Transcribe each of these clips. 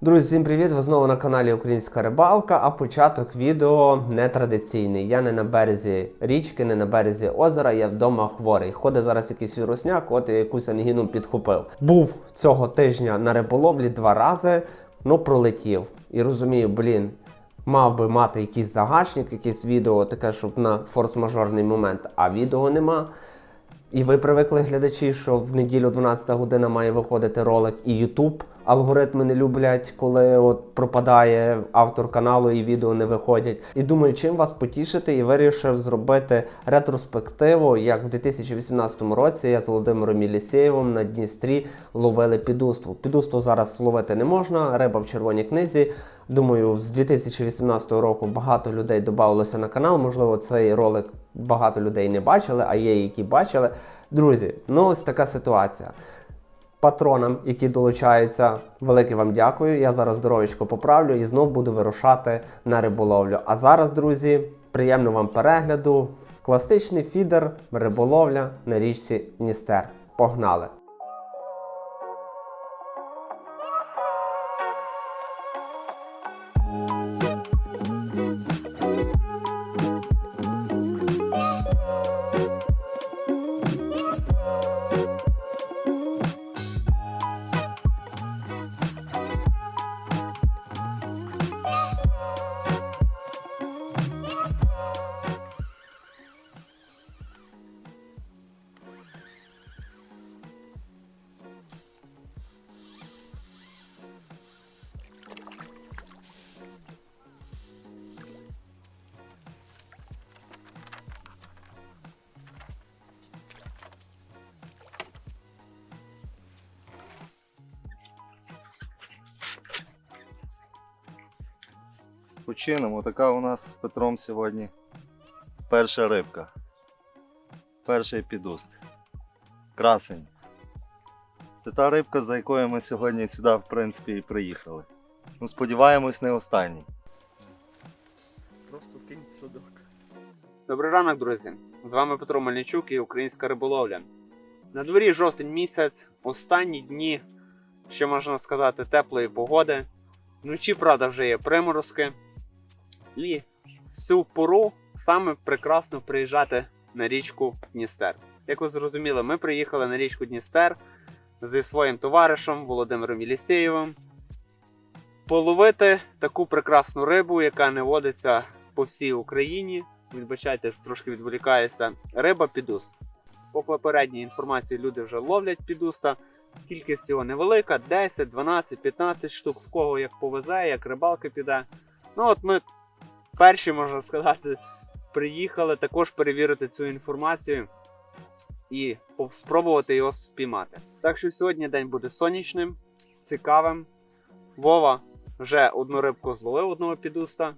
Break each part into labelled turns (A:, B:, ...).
A: Друзі, всім привіт! Ви знову на каналі Українська Рибалка, а початок відео нетрадиційний. Я не на березі річки, не на березі озера, я вдома хворий. Ходить зараз якийсь вірусняк, от я якусь ангіну підхопив. Був цього тижня на риболовлі два рази, ну пролетів. І розумію, блін, мав би мати якийсь загашник, якесь відео, таке, щоб на форс-мажорний момент, а відео нема. І ви привикли глядачі, що в неділю 12 година має виходити ролик, і YouTube алгоритми не люблять, коли от пропадає автор каналу і відео не виходять. І думаю, чим вас потішити, і вирішив зробити ретроспективу, як в 2018 році я з Володимиром Єлісєєвим на Дністрі ловили підуству. Підуству зараз ловити не можна, риба в червоній книзі. Думаю, з 2018 року багато людей додавалося на канал. Можливо, цей ролик багато людей не бачили, а є, які бачили. Друзі, ну ось така ситуація. Патронам, які долучаються, велике вам дякую. Я зараз здоровечко поправлю і знов буду вирушати на риболовлю. А зараз, друзі, приємно вам перегляду. Класичний фідер риболовля на річці Дністер. Погнали!
B: З почином. Отака у нас з Петром сьогодні перша рибка. Перший підуст. Красень. Це та рибка, за якою ми сьогодні сюди, в принципі, і приїхали. Ну, сподіваємось, не останній. Просто кинь в садок.
C: Добрий ранок, друзі! З вами Петро Мельничук і Українська риболовля. На дворі жовтень місяць, останні дні, ще можна сказати, теплої погоди. Вночі, правда, вже є приморозки. І в цю пору саме прекрасно приїжджати на річку Дністер. Як ви зрозуміли, ми приїхали на річку Дністер зі своїм товаришем Володимиром Єлісєєвим половити таку прекрасну рибу, яка не водиться по всій Україні. Відбачайте, трошки відволікаюся. Риба підуст. По попередній інформації люди вже ловлять підуста. Кількість його невелика, 10, 12, 15 штук, в кого як повезе, як рибалки піде. Ну от ми перші, можна сказати, приїхали також перевірити цю інформацію і спробувати його спіймати. Так що сьогодні день буде сонячним, цікавим. Вова вже одну рибку зловив одного підуста.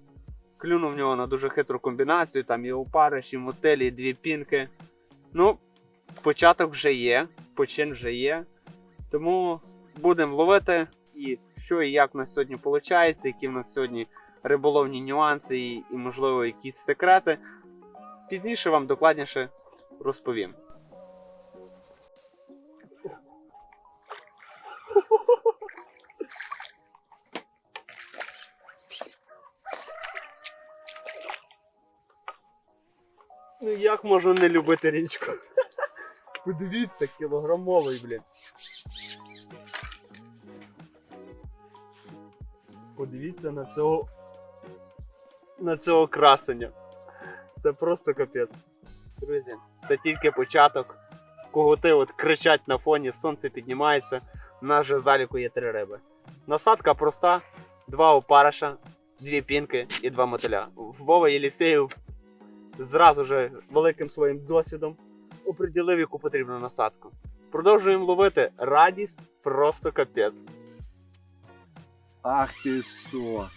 C: Клюнув в нього на дуже хитру комбінацію, там і опариш, і мотелі, і дві пінки. Ну, початок вже є, почин вже є. Тому будемо ловити і що і як в нас сьогодні виходить, які в нас сьогодні риболовні нюанси і, і можливо, якісь секрети. Пізніше вам докладніше розповім. Ну як можна не любити річку? Подивіться, кілограмовий, блін. Подивіться на цього. На цього красення. Це просто капець. Друзі, це тільки початок. Коготи от кричать на фоні, сонце піднімається. У нас вже заліку є три риби. Насадка проста: два опариша, дві пінки і два мотиля. Вова Єлісеєв зразу же великим своїм досвідом оприділив, яку потрібну насадку. Продовжуємо ловити. Радість просто капець.
B: Ах ти що.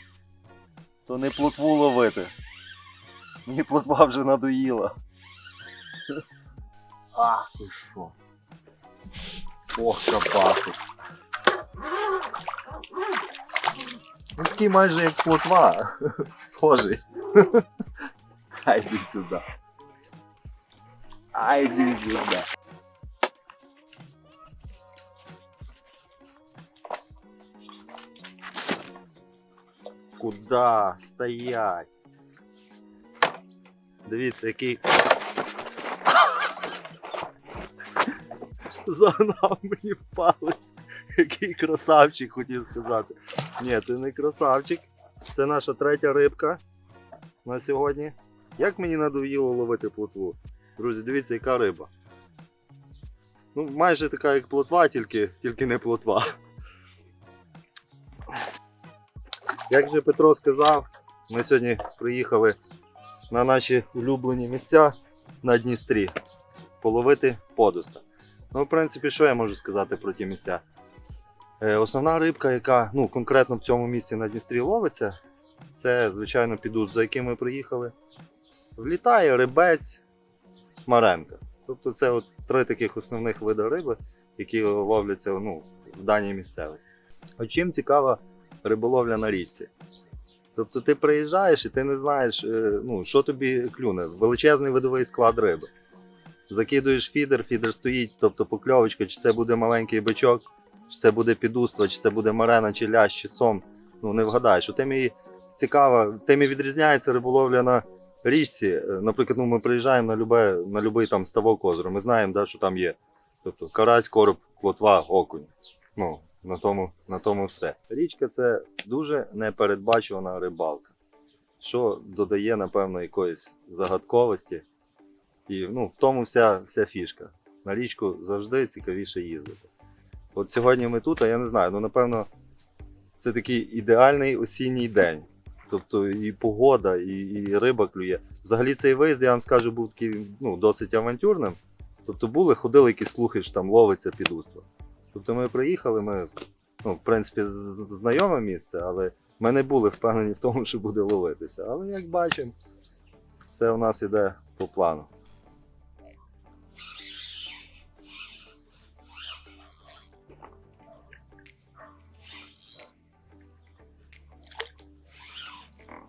B: То не плотву ловити. Мені плотва вже надоїла. Ах ти що. Ох, капасик. Ну такий майже як плотва. Схожий. Айди сюди. Айди сюди. Куда? Стоять. Дивіться, який. Загнав мені палець. Який красавчик хотів сказати. Ні, це не красавчик. Це наша третя рибка на сьогодні. Як мені надоїло ловити плотву? Друзі, дивіться, яка риба. Ну, майже така, як плотва, тільки, тільки не плотва. Як же Петро сказав, ми сьогодні приїхали на наші улюблені місця на Дністрі половити подуста. Ну, в принципі, що я можу сказати про ті місця? Е, основна рибка, яка ну, конкретно в цьому місці на Дністрі ловиться, це, звичайно, підуст, за яким ми приїхали. Влітає рибець, маренка. Тобто це от три таких основних види риби, які ловляться ну, в даній місцевості. От чим цікава риболовля на річці? Тобто ти приїжджаєш і ти не знаєш, е, ну, що тобі клюне. Величезний видовий склад риби. Закидуєш фідер, фідер стоїть, тобто покльовочка, чи це буде маленький бичок, чи це буде підуство, чи це буде марена, чи лящ, чи сом. Ну не вгадаєш. У темі цікаво, тим і відрізняється риболовля на річці. Е, Наприклад, ну, ми приїжджаємо на любе, на любий там ставок озера, ми знаємо, да, що там є. Тобто карась, короб, плотва, окунь. Ну, на тому, на тому все. Річка це дуже непередбачувана рибалка, що додає, напевно, якоїсь загадковості. І ну, в тому вся, вся фішка. На річку завжди цікавіше їздити. От сьогодні ми тут, а я не знаю, ну напевно, це такий ідеальний осінній день. Тобто і погода, і, і риба клює. Взагалі цей виїзд, я вам скажу, був такий ну, досить авантюрним. Тобто були, ходили якісь слухи, що там ловиться підуство. Тобто ми приїхали, ми, ну, в принципі, знайоме місце, але ми не були впевнені в тому, що буде ловитися. Але як бачимо, все у нас іде по плану.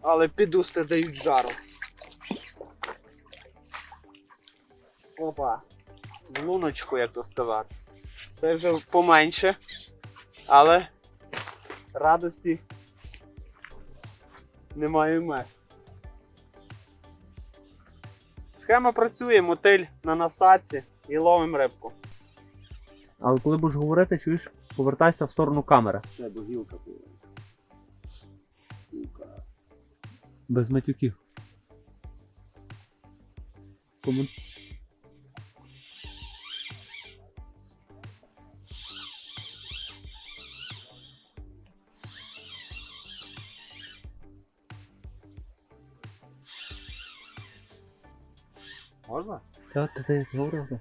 C: Але підусти дають жару. Опа. В луночку як доставати. Це вже поменше. Але радості немає меж. Схема працює, мотиль на насадці і ловимо рибку.
D: Але коли будеш говорити, чуєш, повертайся в сторону камери.
C: Це до гілка була. Сука.
D: Без матюків. Комент...
B: Можна?
D: Та, ти, ти, ти говорив?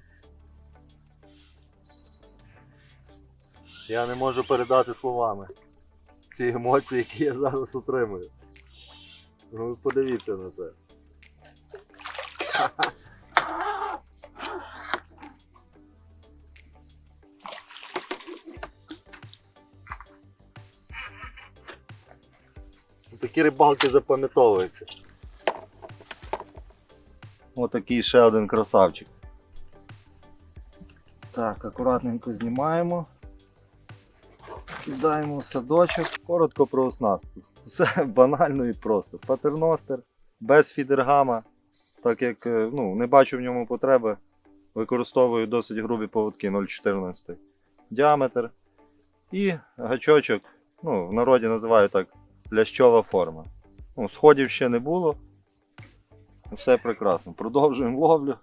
B: Я не можу передати словами ці емоції, які я зараз отримую. Ну, подивіться на це. Такі рибалки запам'ятовуються. Отакий ще один красавчик. Так, акуратненько знімаємо. Кидаємо в садочок. Коротко про оснастку. Все банально і просто. Патерностер, без фідергама, так як е, ну, не бачу в ньому потреби. Використовую досить грубі поводки 0,14 діаметр. І гачочок, ну, в народі називають так лящова форма. Ну, сходів ще не було. Все прекрасно. Продовжуємо ловлю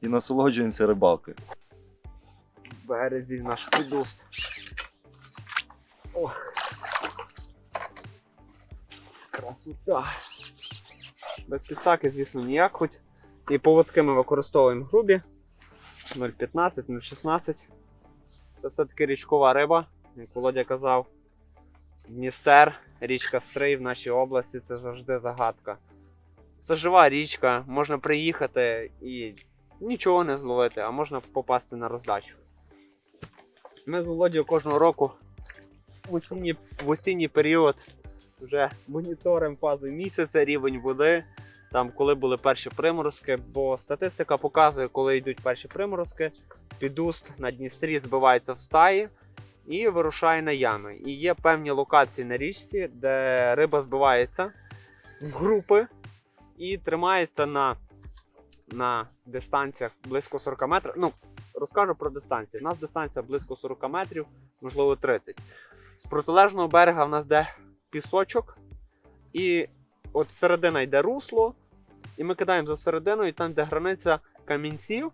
B: і насолоджуємося рибалкою.
C: В березі наш підуст. О. Красота. Без підсаки, звісно, ніяк хоч. І поводки ми використовуємо грубі. 0,15, 0,16. Це все-таки річкова риба, як Володя казав. Дністер, річка Стрий в нашій області це завжди загадка. Це жива річка, можна приїхати і нічого не зловити, а можна попасти на роздачу. Ми з Володією кожного року в осінній, в осінній період вже моніторимо фазу місяця, рівень води, там коли були перші приморозки, бо статистика показує, коли йдуть перші приморозки, підуст на Дністрі збивається в стаї і вирушає на ями. І є певні локації на річці, де риба збивається в групи і тримається на, на дистанціях близько 40 метрів. Ну, розкажу про дистанції. У нас дистанція близько 40 метрів, можливо 30. З протилежного берега в нас де пісочок, і от середина йде русло, і ми кидаємо за середину, і там, де границя камінців,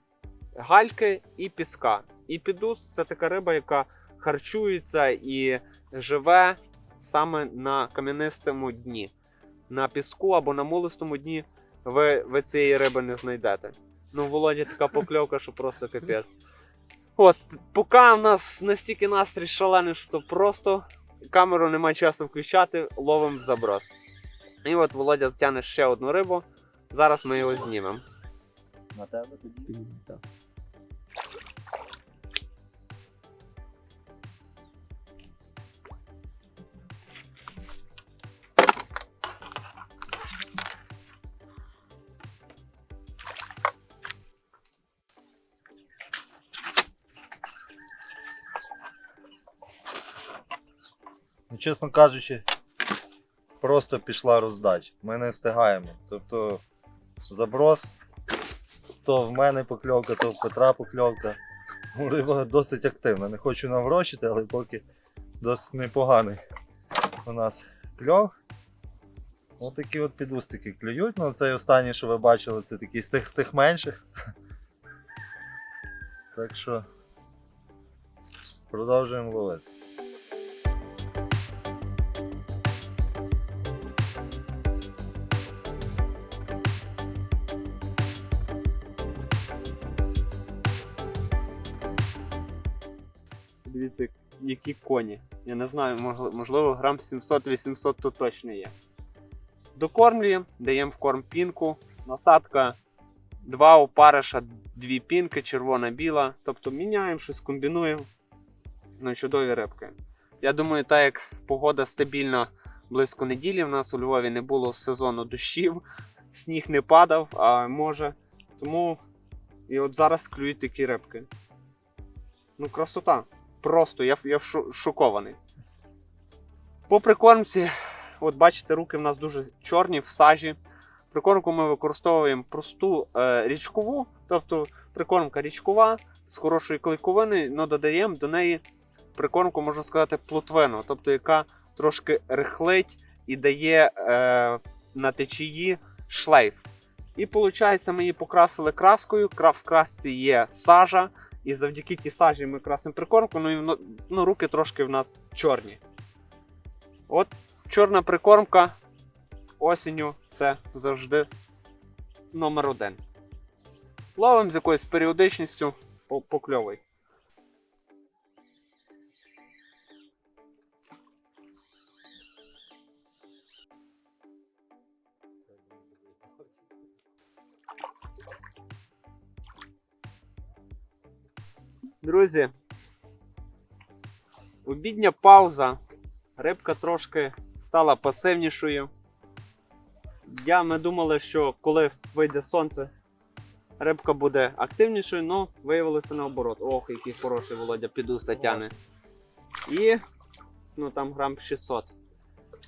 C: гальки і піска. І підус це така риба, яка харчується і живе саме на кам'янистому дні. На піску або на мулистому дні ви, ви цієї риби не знайдете. Ну, в Володі така покльовка, що просто капець. От, поки в нас настільки настрій шалений, що просто камеру немає часу включати, ловимо в заброс. І от Володя тягне ще одну рибу. Зараз ми його знімемо.
B: На тебе тоді.
D: Так.
B: Чесно кажучи, просто пішла роздача. Ми не встигаємо. Тобто заброс, то в мене покльовка, то в Петра покльовка. Риба досить активна. Не хочу наврочити, але поки досить непоганий у нас кльов. Ось такі от підустики клюють. Ну, цей останній, що ви бачили, це такий з тих, з тих менших. Так що продовжуємо ловити.
C: Які коні. Я не знаю, можливо, грам 700-800 тут точно є. Докормлюємо, даємо в корм пінку. Насадка два опариша, дві пінки, червона-біла. Тобто міняємо щось, комбінуємо. Ну, чудові рибки. Я думаю, так як погода стабільна близько неділі, в нас у Львові не було сезону дощів, сніг не падав, а може. Тому і от зараз клюють такі рибки. Ну, красота. Просто я, я шокований. По прикормці, от бачите, руки в нас дуже чорні в сажі. Прикормку ми використовуємо просту е, річкову, тобто прикормка річкова з хорошої клейковини, але додаємо до неї прикормку, можна сказати, плотвину, тобто яка трошки рихлить і дає е, на течії шлейф. І виходить, ми її покрасили краскою. Кра- В красці є сажа, і завдяки тій сажі ми красимо прикормку, ну і ну, руки трошки в нас чорні. От чорна прикормка осінню це завжди номер один. Ловимо з якоюсь періодичністю покльовий. Друзі, обідня пауза. Рибка трошки стала пасивнішою. Я ми думали, що коли вийде сонце, рибка буде активнішою, але виявилося наоборот. Ох, який хороший Володя підуста тяне. І ну там грам 600.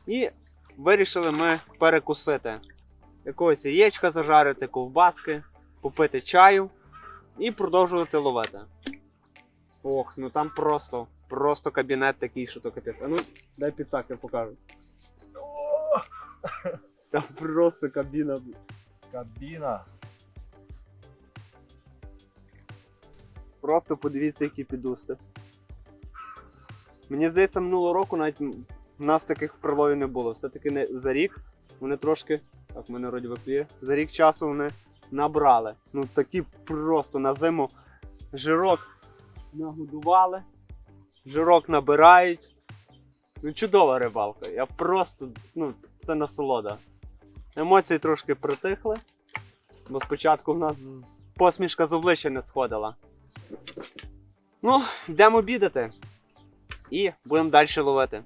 C: І вирішили ми перекусити. Якогось яєчка зажарити, ковбаски, попити чаю і продовжувати ловити. Ох, ну там просто, просто кабінет такий, що то капець. А ну, дай підсак, я покажу. Там просто кабіна.
B: Кабіна.
C: Просто подивіться, які підусти. Мені здається, минулого року навіть в нас таких в прилові не було. Все-таки не за рік вони трошки. Так, в мене вроді виплює. За рік часу вони набрали. Ну такі просто на зиму жирок нагодували, жирок набирають. Ну, чудова рибалка. Я просто, ну, це насолода. Емоції трошки притихли, бо спочатку в нас посмішка з обличчя не сходила. Ну, йдемо обідати. І будемо далі ловити.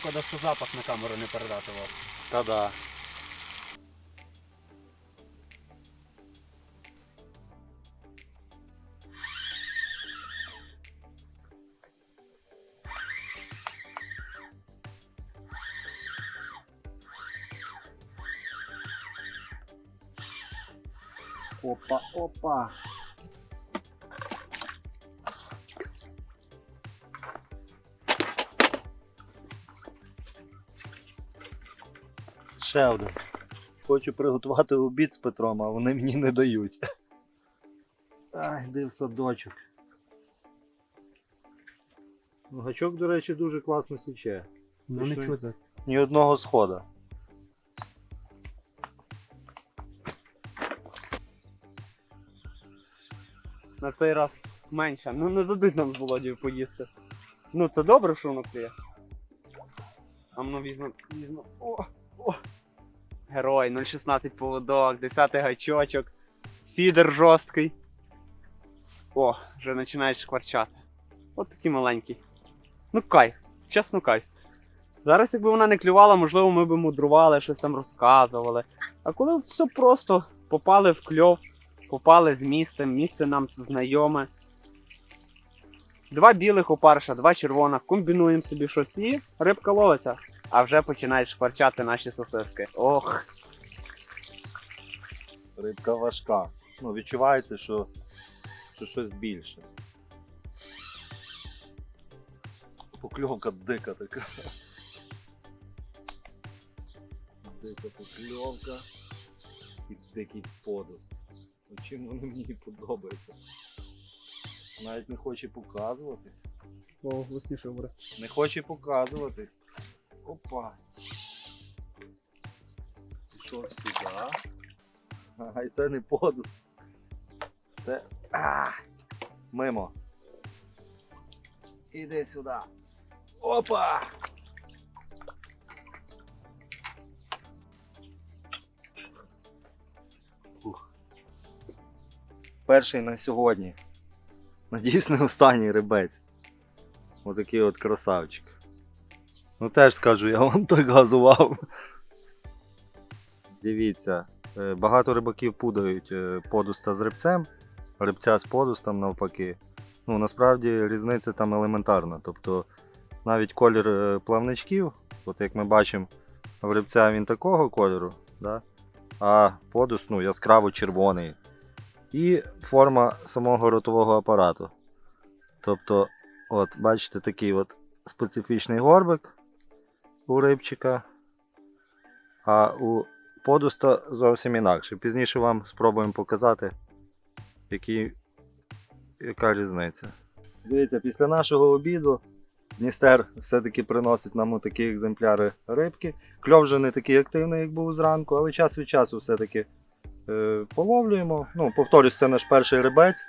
C: Шкода, що запах на камеру не передати вас.
B: Та-да. Опа, опа. Ще один. Хочу приготувати обід з Петром, а вони мені не дають. Ай, де в садочок. Ну, Гачок, до речі, дуже класно січе.
D: Ну не чути.
B: Ні одного схода.
C: На цей раз менше. Ну не дадуть нам з Володією поїсти. Ну це добре, що воно клює. А воно візьме, візьме. О. Герой, 0,16 поводок, 10 гачочок, фідер жорсткий. О, вже починають шкварчати. От такий маленький. Ну кайф, чесно кайф. Зараз, якби вона не клювала, можливо, ми б мудрували, щось там розказували. А коли все просто попали в кльов, попали з місцем, місце нам знайоме. Два білих опарша, два червоних, комбінуємо собі щось і рибка ловиться. А вже починають шкварчати наші сосиски. Ох,
B: Рибка важка. Ну, відчувається, що, що щось більше. Покльовка дика така. Дика покльовка і дикий подост. Чим вони мені подобаються? Навіть не хоче показуватись.
C: о, голосніше говори.
B: Не хоче показуватись. Опа. Пішов сюди. Ага, і це не подус. Це. А! Мимо. Іди сюди. Опа! Перший на сьогодні. Надіюсь, не останній рибець. Отакий от красавчик. Ну теж скажу, я вам так газував. Дивіться, е, багато рибаків пудають е, подуста з рибцем, рибця з подустом навпаки. Ну, насправді різниця там елементарна. Тобто навіть колір е, плавничків, от як ми бачимо, в рибця він такого кольору, да? а подус ну, яскраво червоний. І форма самого ротового апарату. Тобто, от, бачите, такий от специфічний горбик у рибчика, а у подуста зовсім інакше. Пізніше вам спробуємо показати, які, яка різниця. Дивіться, після нашого обіду Дністер все-таки приносить нам такі екземпляри рибки. Кльов вже не такий активний, як був зранку, але час від часу все-таки е, половлюємо. Ну, повторюсь, це наш перший рибець.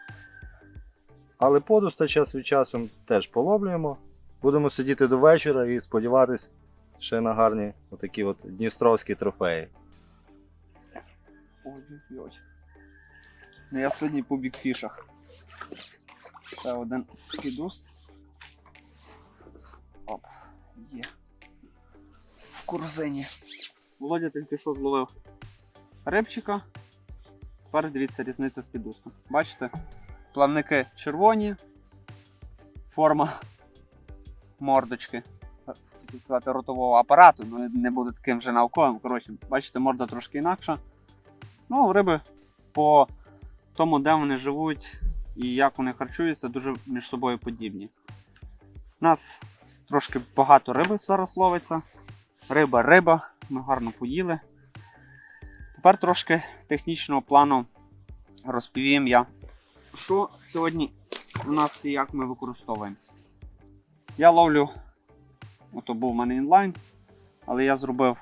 B: Але подуста час від часу теж половлюємо. Будемо сидіти до вечора і сподіватись ще на гарні отакі от дністровські трофеї.
C: Ой-ой-ой. Ну я сьогодні по бікфішах. Це один підуст. Оп, є. В корзині. Володя тільки що зловив рибчика. Тепер дивіться різниця з підустом. Бачите? Плавники червоні, форма мордочки. Хотів сказати ротового апарату, ну не буде таким вже науковим. Коротше, бачите, морда трошки інакша. Ну, риби по тому, де вони живуть і як вони харчуються, дуже між собою подібні. У нас трошки багато риби зараз ловиться. Риба, риба, ми гарно поїли. Тепер трошки технічного плану розповім я, що сьогодні у нас і як ми використовуємо. Я ловлю, ото був у мене інлайн, але я зробив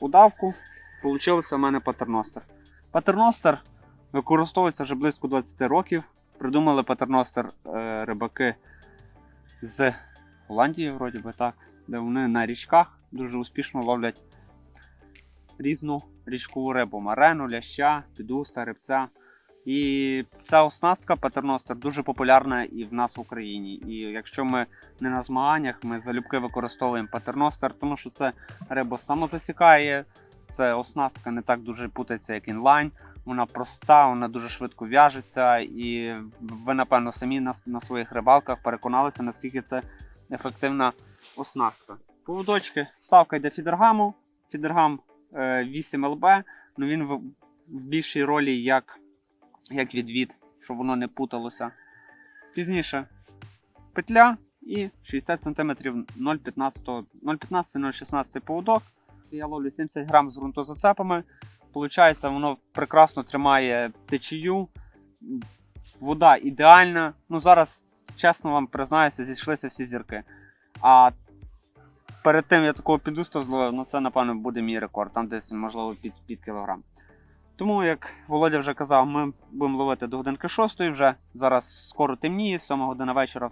C: удавку, Получився в мене патерностер. Патерностер використовується вже близько 20 років. Придумали патерностер е, рибаки з Голландії, вроді би так, де вони на річках дуже успішно ловлять різну річкову рибу: марену, ляща, підуста, рибця. І ця оснастка патерностер дуже популярна і в нас в Україні. І якщо ми не на змаганнях, ми залюбки використовуємо патерностер, тому що це риба самозасікає, це оснастка не так дуже путається, як інлайн. Вона проста, вона дуже швидко в'яжеться, і ви, напевно, самі на, на своїх рибалках переконалися, наскільки це ефективна оснастка. Поводочки, ставка йде фідергаму. Фідергам е, 8 ЛБ, ну він в, в більшій ролі як, як відвід, щоб воно не путалося. Пізніше петля і 60 см 0,15-0,16 поводок. Я ловлю 70 грам з ґрунтозацепами. Получається, воно прекрасно тримає течію. Вода ідеальна. Ну зараз, чесно вам признаюся, зійшлися всі зірки. А перед тим я такого підусту зловив, ну це, напевно, буде мій рекорд, там десь, можливо, під, під кілограм. Тому, як Володя вже казав, ми будемо ловити до годинки 6 вже. Зараз скоро темніє, 7 година вечора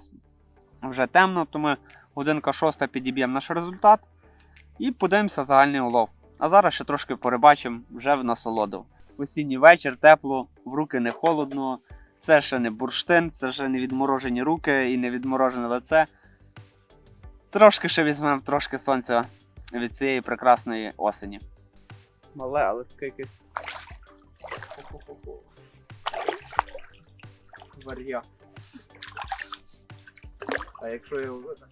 C: вже темно, тому годинка 6 підіб'ємо наш результат і подивимося загальний улов. А зараз ще трошки порибачимо вже в насолоду. Осінній вечір, тепло, в руки не холодно. Це ще не бурштин, це ще не відморожені руки і не відморожене лице. Трошки ще візьмемо трошки сонця від цієї прекрасної осені. Мале, але таке якесь. Вар'я. А якщо його видно?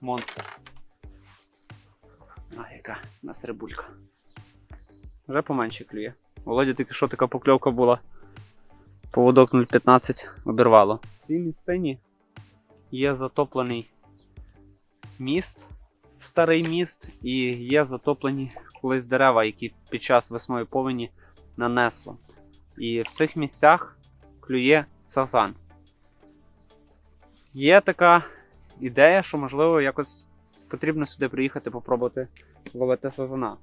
C: Монстр. А, яка у нас рибулька. Вже поменше клює. Володя тільки що така покльовка була. Поводок 0,15 обірвало. В цій місцині є затоплений міст, старий міст, і є затоплені колись дерева, які під час весної повені нанесло. І в цих місцях клює сазан. Є така ідея, що можливо якось потрібно сюди приїхати попробувати ловити сазана.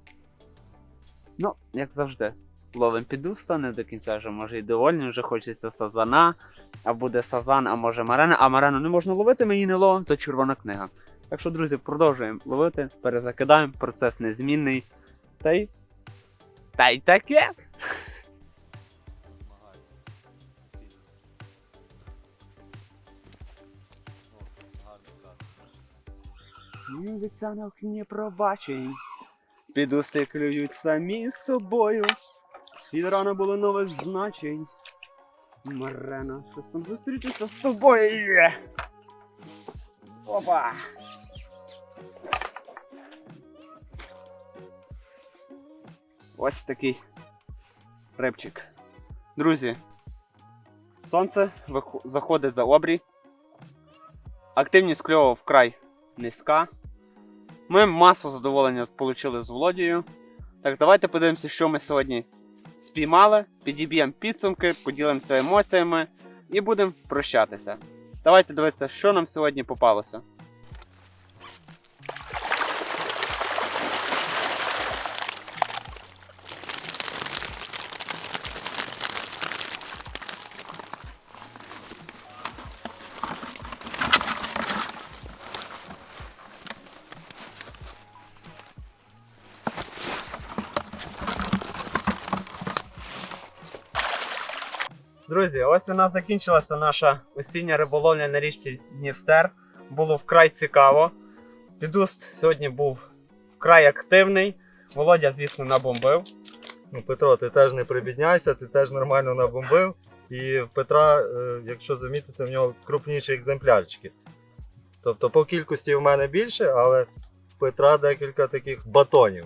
C: Ну, як завжди, ловим підуста, не до кінця вже може і довольні, вже хочеться сазана, а буде сазан, а може марена, а марену не можна ловити, її не ловимо, то червона книга. Так що, друзі, продовжуємо ловити, перезакидаємо, процес незмінний. Та й. Та й таке. Не обіцянок не пробачень. Підусти клюють самі з собою. Від рана було нових значень. Марена, щось там зустрітися з тобою. Опа! Ось такий рибчик. Друзі, сонце заходить за обрій. Активність кльову вкрай низька. Ми масу задоволення отримали з Володією. Так, давайте подивимося, що ми сьогодні спіймали, підіб'ємо підсумки, поділимося емоціями і будемо прощатися. Давайте дивитися, що нам сьогодні попалося. Ось у нас закінчилася наша осіння риболовля на річці Дністер. Було вкрай цікаво. Підуст сьогодні був вкрай активний. Володя, звісно, набомбив.
B: Ну, Петро, ти теж не прибідняйся, ти теж нормально набомбив. І в Петра, е, якщо замітите, в нього крупніші екземплярчики. Тобто по кількості в мене більше, але в Петра декілька таких батонів.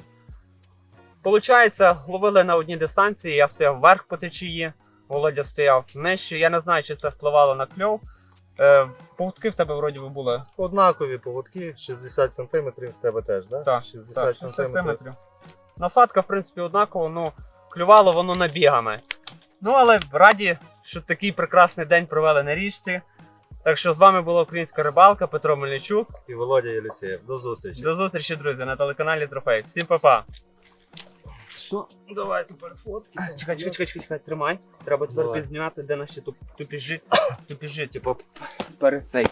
C: Получається, ловили на одній дистанції, я стояв вверх по течії, Володя стояв нижче. Я не знаю, чи це впливало на кльов. Е, поводки в тебе вроді би були.
B: Однакові поводки, 60 см в тебе теж, да?
C: Так,
B: 60
C: Так,
B: см.
C: Насадка, в принципі, однакова, ну, клювало воно набігами. Ну, але раді, що такий прекрасний день провели на річці. Так що з вами була українська рибалка, Петро Мельничук.
B: І Володя Єлісєєв. До зустрічі.
C: До зустрічі, друзі, на телеканалі Трофей. Всім па-па. Що?
B: Давай тепер фотки.
C: Чекай, чекай, чекай, чекай, чекай, тримай. Треба тепер
B: Давай.
C: підзняти, де наші туп, тупіжі, тупіжі, типу, перед цей.